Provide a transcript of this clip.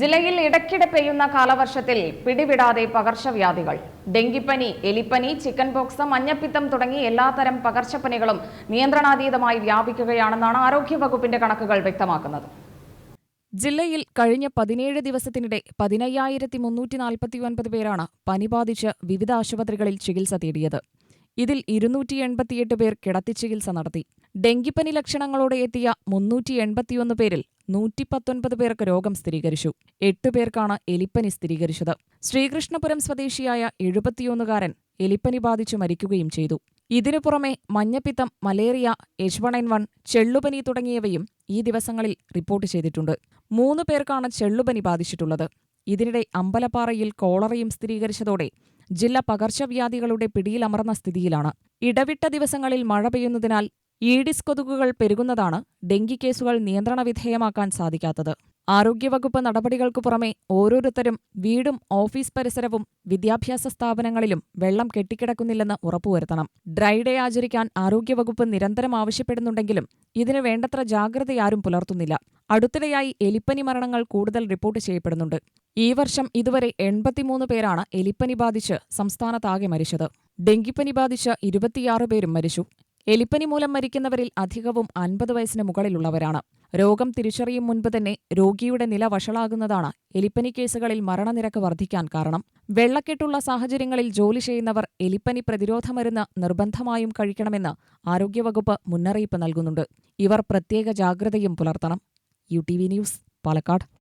ജില്ലയിൽ ഇടയ്ക്കിടെ പെയ്യുന്ന കാലവർഷത്തിൽ പിടിവിടാതെ പകർച്ചവ്യാധികൾ. ഡെങ്കിപ്പനി എലിപ്പനി ചിക്കൻ പോക്സ് മഞ്ഞപ്പിത്തം തുടങ്ങി എല്ലാത്തരം പകർച്ചപ്പനികളും നിയന്ത്രണാതീതമായി വ്യാപിക്കുകയാണെന്നാണ് ആരോഗ്യവകുപ്പിന്റെ കണക്കുകൾ വ്യക്തമാക്കുന്നത്. ജില്ലയിൽ കഴിഞ്ഞ പതിനേഴ് ദിവസത്തിനിടെ പതിനയ്യായിരത്തി മുന്നൂറ്റി നാൽപ്പത്തിയൊൻപത് പേരാണ് പനി ബാധിച്ച് വിവിധ ആശുപത്രികളിൽ ചികിത്സ തേടിയത്. ഇതിൽ ഇരുന്നൂറ്റി എൺപത്തിയെട്ട് പേർ കിടത്തി ചികിത്സ നടത്തി. ഡെങ്കിപ്പനി ലക്ഷണങ്ങളോടെ എത്തിയ മുന്നൂറ്റി എൺപത്തിയൊന്ന് പേരിൽ നൂറ്റി പത്തൊൻപത് പേർക്ക് രോഗം സ്ഥിരീകരിച്ചു. എട്ട് പേർക്കാണ് എലിപ്പനി സ്ഥിരീകരിച്ചത്. ശ്രീകൃഷ്ണപുരം സ്വദേശിയായ എഴുപത്തിയൊന്നുകാരൻ എലിപ്പനി ബാധിച്ചു മരിക്കുകയും ചെയ്തു. ഇതിനു പുറമെ മഞ്ഞപ്പിത്തം malaria H one N one ചെള്ളുപനി തുടങ്ങിയവയും ഈ ദിവസങ്ങളിൽ റിപ്പോർട്ട് ചെയ്തിട്ടുണ്ട്. മൂന്ന് പേർക്കാണ് ചെള്ളുപനി ബാധിച്ചിട്ടുള്ളത്. ഇതിനിടെ അമ്പലപ്പാറയിൽ കോളറയും സ്ഥിരീകരിച്ചതോടെ ജില്ല പകർച്ചവ്യാധികളുടെ പിടിയിലമർന്ന സ്ഥിതിയിലാണ്. ഇടവിട്ട ദിവസങ്ങളിൽ മഴ പെയ്യുന്നതിനാൽ ഈഡിസ് കൊതുകുകൾ പെരുകുന്നതാണ് ഡെങ്കി കേസുകൾ നിയന്ത്രണ വിധേയമാക്കാൻ സാധിക്കാത്തത്. ആരോഗ്യവകുപ്പ് നടപടികൾക്കു പുറമെ ഓരോരുത്തരും വീടും ഓഫീസ് പരിസരവും വിദ്യാഭ്യാസ സ്ഥാപനങ്ങളിലും വെള്ളം കെട്ടിക്കിടക്കുന്നില്ലെന്ന് ഉറപ്പുവരുത്തണം. ഡ്രൈ ഡേ ആചരിക്കാൻ ആരോഗ്യവകുപ്പ് നിരന്തരം ആവശ്യപ്പെടുന്നുണ്ടെങ്കിലും ഇതിന് വേണ്ടത്ര ജാഗ്രതയാരും പുലർത്തുന്നില്ല. അടുത്തിടെയായി എലിപ്പനി മരണങ്ങൾ കൂടുതൽ റിപ്പോർട്ട് ചെയ്യപ്പെടുന്നുണ്ട്. ഈ വർഷം ഇതുവരെ എൺപത്തിമൂന്ന് പേരാണ് എലിപ്പനി ബാധിച്ച് സംസ്ഥാനത്താകെ മരിച്ചത്. ഡെങ്കിപ്പനി ബാധിച്ച് ഇരുപത്തിയാറ് പേരും മരിച്ചു. എലിപ്പനി മൂലം മരിക്കുന്നവരിൽ അധികവും അൻപത് വയസ്സിന് മുകളിലുള്ളവരാണ്. രോഗം തിരിച്ചറിയും മുൻപ് തന്നെ രോഗിയുടെ നില വഷളാകുന്നതാണ് എലിപ്പനി കേസുകളിൽ മരണനിരക്ക് വർദ്ധിക്കാൻ കാരണം. വെള്ളക്കെട്ടുള്ള സാഹചര്യങ്ങളിൽ ജോലി ചെയ്യുന്നവർ എലിപ്പനി പ്രതിരോധ മരുന്ന് നിർബന്ധമായും കഴിക്കണമെന്ന് ആരോഗ്യവകുപ്പ് മുന്നറിയിപ്പ് നൽകുന്നുണ്ട്. ഇവർ പ്രത്യേക ജാഗ്രതയും പുലർത്തണം. U T V news Palakkad.